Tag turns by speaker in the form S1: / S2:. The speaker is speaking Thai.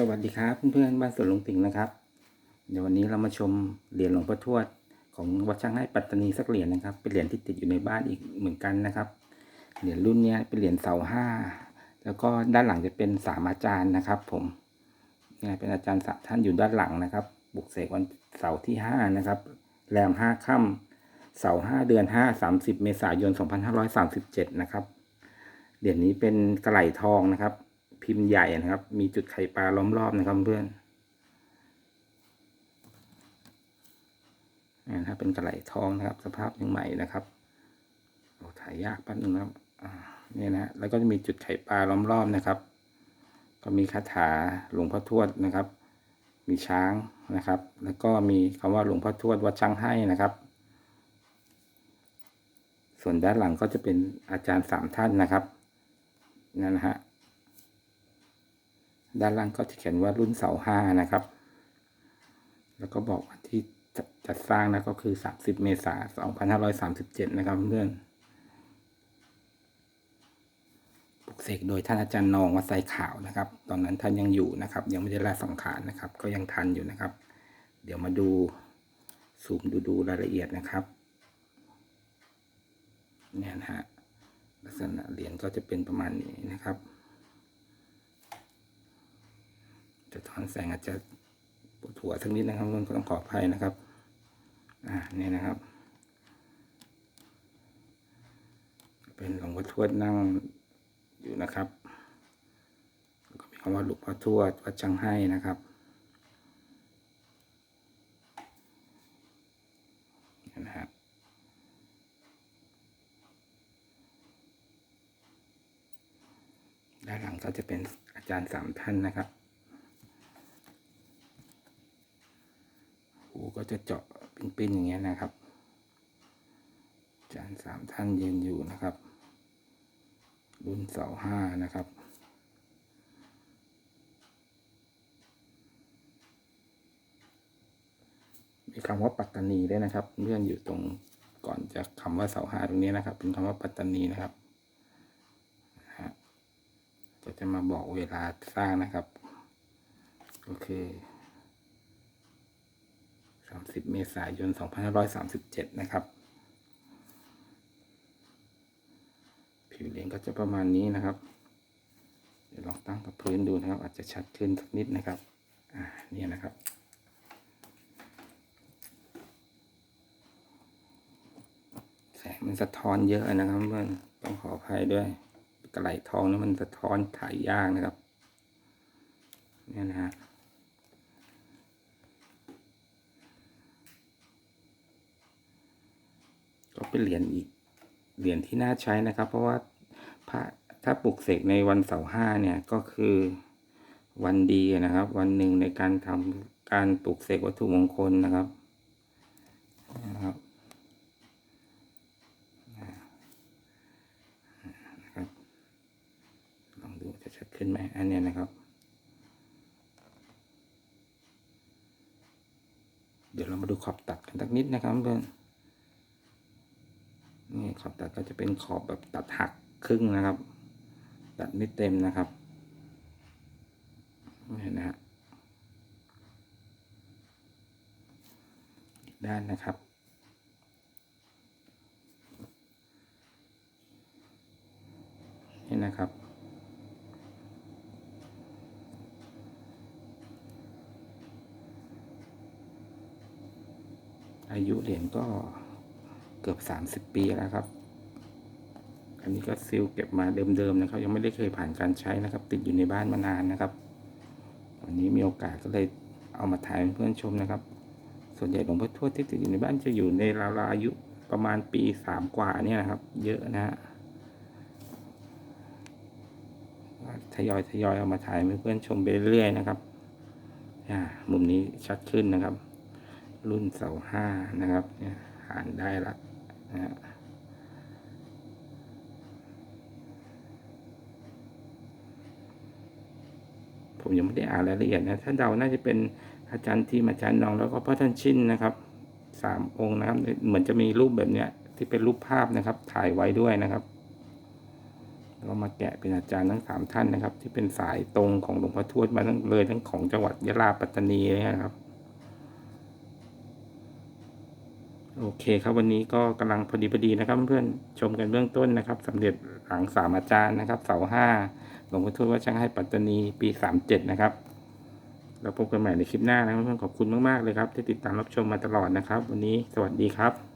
S1: สวัสดีครับเพื่อนๆบ้านสวนลุงติ่งนะครับ เดี๋ยววันนี้เรามาชมเหรียญหลวงพ่อทวดของวัดช่างให้ปัตตานีสักเหรียญนะครับ เป็นเหรียญที่ติดอยู่ในบ้านอีกเหมือนกันนะครับ เหรียญรุ่นนี้เป็นเหรียญเสาห้าแล้วก็ด้านหลังจะเป็นสามอาจารย์นะครับ ผมเนี่ยเป็นอาจารย์ท่านอยู่ด้านหลังนะครับ บุกเสกวันเสาร์ที่ห้านะครับแรมห้าค่ำเสาร์ห้าเดือนห้าสามสิบเมษายนสองพันห้าร้อยสามสิบเจ็ดนะครับเหรียญนี้เป็นกระไหลทองนะครับ พิมพ์ใหญ่นะครับ มีจุดไข่ปลาล้อมรอบนะครับเพื่อนนี่นะครับเป็นกระไหลทองนะครับ สภาพยังใหม่นะครับโอ้ถ่ายยากแป๊บนึงนะครับเนี่ยนะแล้วก็จะมีจุดไข่ปลาล้อมรอบนะครับ ก็มีคาถาหลวงพ่อทวดนะครับ มีช้างนะครับ แล้วก็มีคำว่าหลวงพ่อทวดวัดช้างให้นะครับ ส่วนด้านหลังก็จะเป็นอาจารย์สามท่านนะครับนั่นนะฮะ ด้านล่างก็จะเขียนว่ารุ่นเสาห้านะครับ แล้วก็บอกวันที่จ,จัดสร้างนะก็คือ 30 เมษายน 2537 นะครับเพื่อนปลุกเสกโดยท่านอาจารย์นองวัดไซขาวนะครับ ตอนนั้นท่านยังอยู่นะครับ ยังไม่ได้ละสังขารนะครับ ก็ยังทันอยู่นะครับ เดี๋ยวมาดูซูมดูดูรายละเอียดนะครับเนี่ยนะฮะลักษณะเหรียญก็จะเป็นประมาณนี้นะครับ จะถอนแสงอาจจะปวดหัวสักนิดนะครับเพื่นก็ต้องขออภัยนะครับ อ่าเนี่ยนะครับ เป็นหลวงพ่อทวดนั่งอยู่นะครับก็มีคำว่าหลวงพ่อทวดวัดจังให้นะครับนะครับด้านหลังก็จะเป็นอาจารย์สามท่านนะครับ หู ก็จะเจาะปิ้นๆอย่างเงี้ยนะครับ จารย์สามท่านยืนอยู่นะครับ รุ่นเสาห้านะครับมีคำว่าปัตตานีด้วยนะครับเพื่อนอยู่ตรงก่อนจะคำว่าเสาห้าตรงนี้นะครับ เป็นคำว่าปัตตานีนะครับนะฮะก็จะมาบอกเวลาสร้างนะครับก็คือ 30 เมษายน 2537 นะครับ ผิวเหรียญก็จะประมาณนี้นะครับ เดี๋ยวลองตั้งกับพื้นดูนะครับ อาจจะชัดขึ้นสักนิดนะครับ อ่าเนี่ยนะครับแสงมันสะท้อนเยอะนะครับเพื่อนต้องขออภัยด้วยกระไหลทองนี่มันสะท้อนถ่ายยากนะครับเนี่ยนะฮะ ก็เป็นเหรียญอีกเหรียญที่น่าใช้นะครับ เพราะว่าพระถ้าปลุกเสกในวันเสาร์ห้าเนี่ยก็คือวันดีนะครับ วันหนึ่งในการทำการปลุกเสกวัตถุมงคลนะครับนะครับนะครับลองดูจะชัดขึ้นไหมอันนี้นะครับ เดี๋ยวเรามาดูขอบตัดกันสักนิดนะครับเพื่อน ขอบตัดก็จะเป็นขอบแบบตัดหักครึ่งนะครับ ตัดไม่เต็มนะครับเห็นนะฮะด้านนะครับ นี่นะครับ อายุเหรียญก็ เกือบสามสิบปีแล้วครับ อันนี้ก็ซิลเก็บมาเดิมๆนะครับ ยังไม่ได้เคยผ่านการใช้นะครับ ติดอยู่ในบ้านมานานนะครับ วันนี้มีโอกาสก็เลยเอามาถ่ายให้เพื่อนชมนะครับ ส่วนใหญ่หลวงพ่อทวดที่ติดอยู่ในบ้านจะอยู่ในราวๆอายุประมาณปีสามกว่าเนี่ยนะครับ เยอะนะฮะทยอยทยอยเอามาถ่ายให้เพื่อนชมไปเรื่อยๆนะครับอ่ามุมนี้ชัดขึ้นนะครับ รุ่นเสาห้านะครับเนี่ย หารได้ละนะฮะผมยังไม่ได้อ่านรายละเอียดนะถ้าเดาน่าจะเป็นอาจารย์ทีมอาจารย์นองแล้วก็พระท่านชินนะครับสามองค์นะครับ เหมือนจะมีรูปแบบเนี้ย ที่เป็นรูปภาพนะครับ ถ่ายไว้ด้วยนะครับแล้วมาแกะเป็นอาจารย์ทั้งสามท่านนะครับ ที่เป็นสายตรงของหลวงพ่อทวดมาทั้งเลยทั้งของจังหวัดยะลาปัตตานีเลยนะครับ โอเคครับวันนี้ก็กำลังพอดีพอดีนะครับเพื่อนๆชมกันเบื้องต้นนะครับสำเร็จหลังสามอาจารย์นะครับ เสาห้าหลวงพ่อทวดวัดช่างให้ปัตตานีปีสามเจ็ดนะครับ เราพบกันใหม่ในคลิปหน้านะครับเพื่อนๆขอบคุณมากๆเลยครับ ที่ติดตามรับชมมาตลอดนะครับ วันนี้สวัสดีครับ